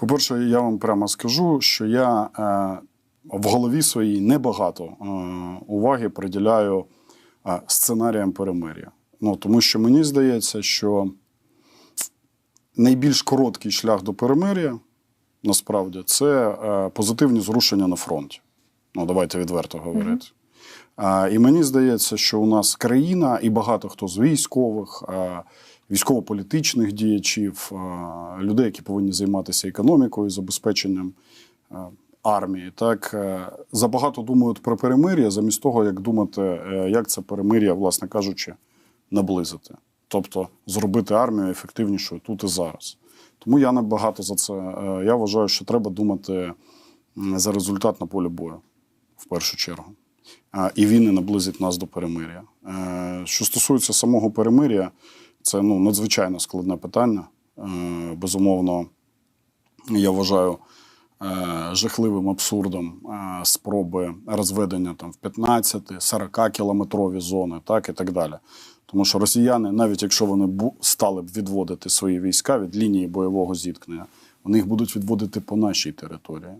По-перше, я вам прямо скажу, що я е, в голові своїй небагато е, уваги приділяю е, сценаріям перемир'я. Ну, тому що мені здається, що найбільш короткий шлях до перемир'я насправді це позитивні зрушення на фронті. Ну, давайте відверто говорити. І мені здається, що у нас країна і багато хто з військових, військово-політичних діячів, людей, які повинні займатися економікою, забезпеченням армії, так е, забагато думають про перемир'я, замість того, як думати, е, як це перемир'я, власне кажучи, наблизити. Тобто зробити армію ефективнішою тут і зараз. Тому я не багато за це. е, Я вважаю, що треба думати за результат на полі бою в першу чергу. І він не наблизить нас до перемир'я. Е, Що стосується самого перемир'я, це ну, надзвичайно складне питання. Е, Безумовно, я вважаю е, жахливим абсурдом спроби розведення там, в 15-40 кілометрові зони, так і так далі. Тому що росіяни, навіть якщо вони стали б відводити свої війська від лінії бойового зіткнення, вони їх будуть відводити по нашій території.